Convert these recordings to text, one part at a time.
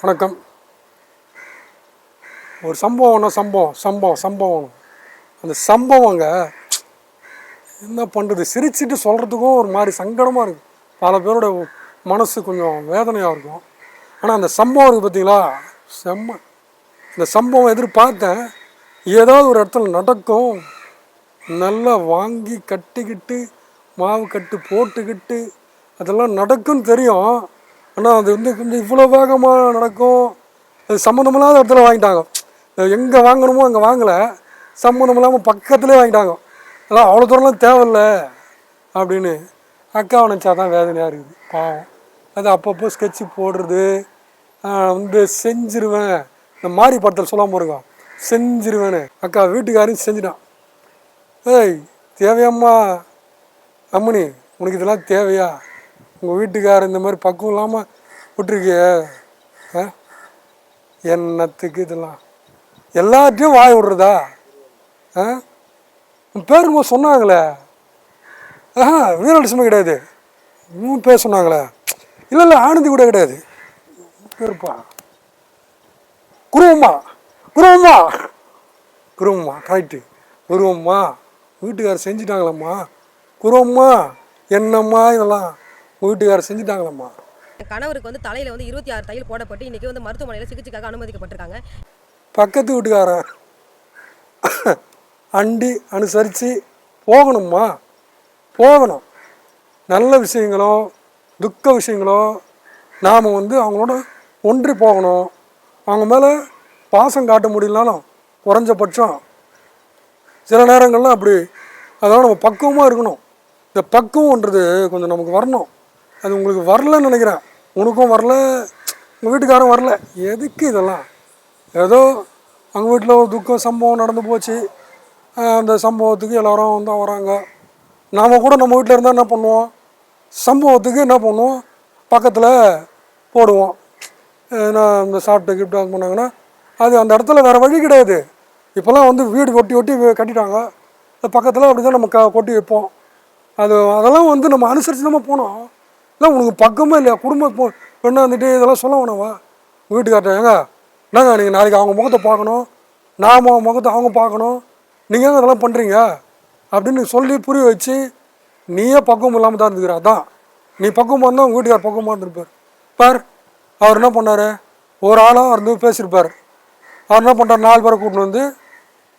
வணக்கம். ஒரு சம்பவம்னா சம்பவம் சம்பவம் சம்பவம். அந்த சம்பவங்க என்ன பண்ணுறது சிரிச்சிட்டு சொல்கிறதுக்கும் ஒரு மாதிரி சங்கடமாக இருக்குது பல பேரோட மனசு கொஞ்சம் வேதனையாக இருக்கும். ஆனால் அந்த சம்பவம் இருக்குது பார்த்தீங்களா செம்ம. இந்த சம்பவம் எதிர்பார்த்தேன். ஏதாவது ஒரு இடத்துல நடக்கும். நல்லா வாங்கி கட்டிக்கிட்டு மாவு கட்டு போட்டுக்கிட்டு அதெல்லாம் நடக்கும்னு தெரியும். ஆனால் அது வந்து கொஞ்சம் இவ்வளோ வேகமாக நடக்கும். அது சம்மந்தமில்லாத இடத்துல வாங்கிட்டாங்க. எங்கே வாங்கணுமோ அங்கே வாங்கலை. சம்மந்தம் இல்லாமல் பக்கத்துலேயே வாங்கிட்டாங்க. அதெல்லாம் அவ்வளோ தூரம்லாம் தேவையில்ல அப்படின்னு அக்கா நினச்சா தான் வேதனையாக இருக்குது. பாவம். அது அப்பப்போ ஸ்கெட்சு போடுறது. வந்து செஞ்சிருவேன். இந்த மாதிரி படத்தில் சொல்லாமல் போருங்க செஞ்சிருவேன்னு. அக்கா வீட்டுக்காரையும் செஞ்சுட்டான். ஏய் தேவையாம்மா. அம்மணி உனக்கு இதெல்லாம் தேவையா? உங்கள் வீட்டுக்காரர் இந்த மாதிரி பக்குவம் இல்லாமல் விட்டுருக்கியே? ஆ? என்னத்துக்கு இதெல்லாம்? எல்லாத்தையும் வாய் விடுறதா? ஆ? உன் பேர் சொன்னாங்களே. ஆஹா வீரலட்சுமி கிடையாது. உன் பேர் சொன்னாங்களே. இல்லை இல்லை ஆனந்தி கூட கிடையாது. பேருப்பா குருவம்மா. குருவம்மா. குருவம்மா கரெக்டு குருவம்மா வீட்டுக்காரர் செஞ்சிட்டாங்களம்மா. குருவம்மா என்னம்மா இதெல்லாம்? வீட்டுக்காரர் செஞ்சுட்டாங்களம்மா. கணவருக்கு வந்து தலையில வந்து இருபத்தி ஆறு தையல் போடப்பட்டு இன்றைக்கி வந்து மருத்துவமனையில் சிகிச்சைக்காக அனுமதிக்கப்பட்டிருக்காங்க. பக்கத்து வீட்டுக்காரன் அண்டி அனுசரித்து போகணும்மா. போகணும். நல்ல விஷயங்களோ துக்க விஷயங்களோ நாம் வந்து அவங்களோட ஒன்றி போகணும். அவங்க மேலே பாசம் காட்ட முடியலனாலும் குறைஞ்சபட்சம் சில நேரங்கள்லாம் அப்படி அதெல்லாம் நம்ம பக்குவமாக இருக்கணும். இந்த பக்குவம்ன்றது கொஞ்சம் நமக்கு வரணும். அது உங்களுக்கு வரலன்னு நினைக்கிறேன். உனக்கும் வரல உங்கள் வீட்டுக்காரும் வரல. எதுக்கு இதெல்லாம்? ஏதோ அவங்க வீட்டில் ஒரு துக்கம் சம்பவம் நடந்து போச்சு. அந்த சம்பவத்துக்கு எல்லோரும் வந்து வராங்க. நாம் கூட நம்ம வீட்டில் இருந்தால் என்ன பண்ணுவோம்? சம்பவத்துக்கு என்ன பண்ணுவோம்? பக்கத்தில் போடுவோம். ஏன்னா இந்த சாப்பிட்டு கிஃப்ட் அது பண்ணாங்கன்னா அது அந்த இடத்துல வேறு வழி கிடையாது. இப்போல்லாம் வந்து வீடு ஒட்டி ஒட்டி கட்டிட்டாங்க. பக்கத்தில் அப்படி தான் நம்ம க கொட்டி வைப்போம். அது அதெல்லாம் வந்து நம்ம அனுசரித்து நம்ம போனோம். இல்லை உனக்கு பக்கமே இல்லையா? குடும்ப பொ பெண்ணாக வந்துட்டு இதெல்லாம் சொல்ல வேணாவா வீட்டுக்கார்ட்ட ஏங்க? என்னங்க நீங்கள் நாளைக்கு அவங்க முகத்தை பார்க்கணும். நாம் அவங்க முகத்தை அவங்க பார்க்கணும். நீங்கள் ஏங்க இதெல்லாம் பண்ணுறீங்க அப்படின்னு சொல்லி புரிய வச்சு நீயே பக்குவம் இல்லாமல் தான் இருந்துக்கிற அதான். நீ பக்குவமாக இருந்தால் உங்கள் வீட்டுக்கார் பக்குவமாக இருந்திருப்பார். பார் அவர் என்ன பண்ணார்? ஒரு ஆளாக இருந்து பேசியிருப்பார். அவர் என்ன பண்ணுறார் நாலு பேரை கூட்டின்னு வந்து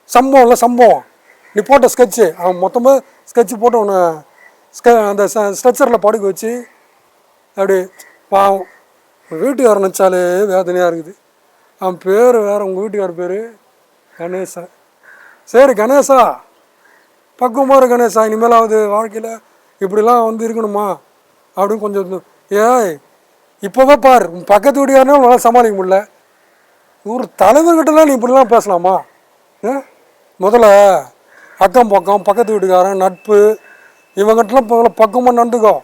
சம்பவம் இல்லை சம்பவம். நீ போட்ட ஸ்கெட்சு அவன் மொத்தமாக ஸ்கெட்சு போட்டு அவனை ஸ்க அந்த ஸ்ட்ரெச்சரில் படுக்க வச்சு அப்படி பாவம். உங்கள் வீட்டுக்காரன் நினச்சாலே வேதனையாக இருக்குது. அவன் பேர் வேறு உங்கள் வீட்டுக்கார பேர் கணேசா. சரி கணேசா. பக்குவமாக இரு கணேசா. இனிமேலாவது வாழ்க்கையில் இப்படிலாம் வந்து இருக்கணுமா? அப்படின்னு கொஞ்சம் ஏய் ஏய் இப்போவே பார். உன் பக்கத்து வீட்டுக்காரனே உங்களால் சமாளிக்க முடியல. ஒரு தலைவர்கிட்டலாம் நீ இப்படிலாம் பேசலாமா? ஆ? முதல்ல அக்கம் பக்கம் பக்கத்து வீட்டுக்காரன் நட்பு இவங்ககிட்டலாம் பக்குவமாக பக்கமாக நடந்துக்கோ.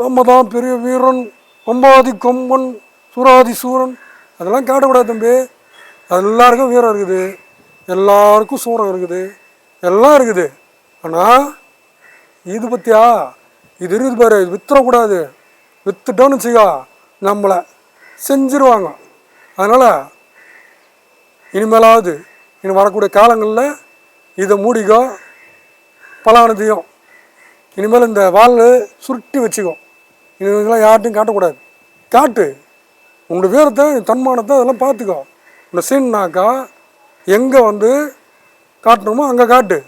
நம்ம தான் பெரிய வீரன் கொம்பாதி கொம்பன் சூராதி சூரன். அதெல்லாம் காட்டக்கூடாது தம்பி. அது எல்லாருக்கும் வீரம் இருக்குது. எல்லாருக்கும் சூரம் இருக்குது. எல்லாம் இருக்குது. ஆனால் இது பற்றியா இது இருக்குது பாரு. இது வித்துறக்கூடாது. வித்துட்டோன்னு வச்சுக்கா நம்மளை செஞ்சிருவாங்க. அதனால் இனிமேலாவது இனி வரக்கூடிய காலங்களில் இதை மூடிக்கோ பலானதையும் இனிமேல் இந்த வால் சுருட்டி வச்சுக்கோ. இதெல்லாம் யார்ட்டையும் காட்டக்கூடாது. காட்டு. உங்களோட வீரத்தை தன்மானத்தை அதெல்லாம் பார்த்துக்கோ. இந்த சீன்னாக்கா எங்கே வந்து காட்டணுமோ அங்கே காட்டு.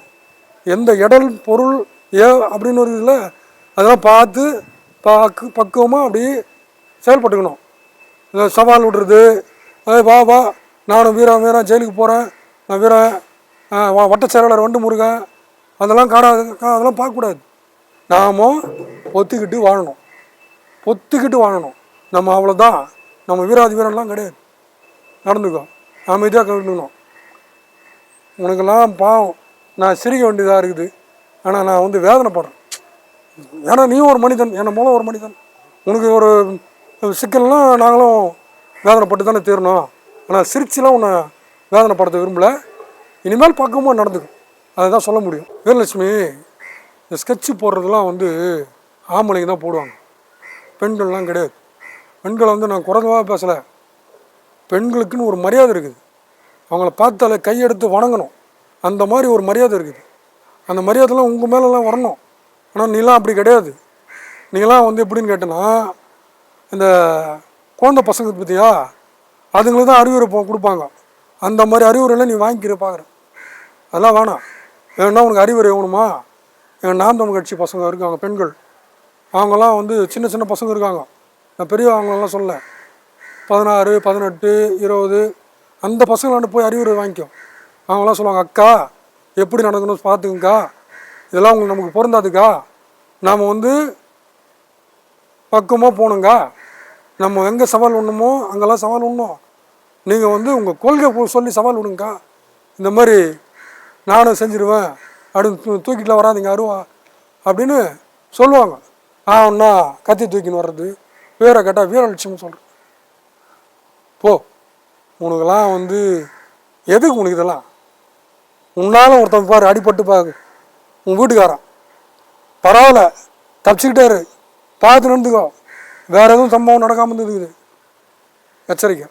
எந்த இடல் பொருள் ஏ அப்படின்னு ஒரு இதில் அதெல்லாம் பார்த்து பாக்கு பக்குவமாக அப்படி செயல்பட்டுக்கணும். இந்த சவால் விடுறது. அது வா வா. நானும் வீரன் வீரன் ஜெயிலுக்கு போகிறேன் நான் வீரன் வா- வட்ட செயலாளர் வண்டு முருகன். அதெல்லாம் காடாது கா- அதெல்லாம் பார்க்கக்கூடாது. நாம ஒத்துக்கிட்டு வாழணும். ஒத்துக்கிட்டு வாழணும். நம்ம அவ்வளோதான் நம்ம வீராதி வீரன்லாம் கிடையாது. நடந்துக்கோ. அமைதியாக கண்டுக்கணும் உனக்கெல்லாம் பாவம். நான் சிரிக்க வேண்டியதாக இருக்குது. ஆனால் நான் வந்து வேதனைப்படுறேன். ஏன்னா நீ ஒரு மனிதன். என்னை மூலம் ஒரு மனிதன். உனக்கு ஒரு சிக்கல்னால் நாங்களும் வேதனைப்பட்டு தானே தீரணும். ஆனால் சிரிச்சுலாம் உன்னை வேதனைப்படுத்த விரும்பல. இனிமேல் பக்கமாக நடந்துக்கும் அதை தான் சொல்ல முடியும். வீரலட்சுமி இந்த ஸ்கெட்சு போடுறதுலாம் வந்து ஆம்பளைங்க தான் போடுவாங்க. பெண்கள்லாம் கிடையாது. பெண்களை வந்து நான் குறைவாக பேசலை. பெண்களுக்குன்னு ஒரு மரியாதை இருக்குது. அவங்கள பார்த்தாலே கையெடுத்து வணங்கணும். அந்த மாதிரி ஒரு மரியாதை இருக்குது. அந்த மரியாதைலாம் உங்கள் மேலெல்லாம் வரணும். ஆனால் நீலாம் அப்படி கிடையாது. நீங்களாம் வந்து எப்படின்னு கேட்டேன்னா இந்த குழந்தை பசங்க பற்றியா அதுங்களுக்கு தான் அறிவுரை போ- கொடுப்பாங்க. அந்த மாதிரி அறிவுரைலாம் நீ வாங்கிக்கிற பார்க்குற. அதெல்லாம் வேணாம். வேணா உனக்கு அறிவுரை வேணுமா? எங்கள் நாம் தமிழ் கட்சி பசங்க இருக்காங்க பெண்கள். அவங்கெல்லாம் வந்து சின்ன சின்ன பசங்க இருக்காங்க. நான் பெரியவங்களெல்லாம் சொல்ல. பதினாறு பதினெட்டு இருபது அந்த பசங்களாண்டு போய் அறிவுரை வாங்கிக்கும். அவங்களாம் சொல்லுவாங்க அக்கா எப்படி நடக்கணும் பார்த்துக்கங்கக்கா. இதெல்லாம் உங்களுக்கு நமக்கு பொருந்தாதுக்கா. நாம் வந்து பக்குவமாக போகணுங்க நம்ம எங்கே சவால் விடணுமோ அங்கெல்லாம் சவால் விடணும் நீங்கள் வந்து உங்கள் கொள்கை சொல்லி சவால் விடுங்கக்கா. இந்த மாதிரி நானும் செஞ்சிருவேன். அப்படின்னு தூ தூக்கிட்டுலாம் வராதீங்க அருவா அப்படின்னு சொல்லுவாங்க. ஆ ஒன்றா கத்தி தூக்கின்னு வர்றது வீர கேட்டால் வீரலட்சுமி சொல்கிறேன் போ உனக்கெல்லாம் வந்து எதுக்கு உனக்கு இதெல்லாம்? உன்னாலும் ஒருத்தன் பாரு அடிபட்டு பாரு. உன் வீட்டுக்காரன். பரவாயில்ல தப்பிச்சுக்கிட்டே இரு. பார்த்து நடந்துக்கோ வேற எதுவும் சம்பவம் நடக்காமல் இருந்துக்குது. எச்சரிக்கை.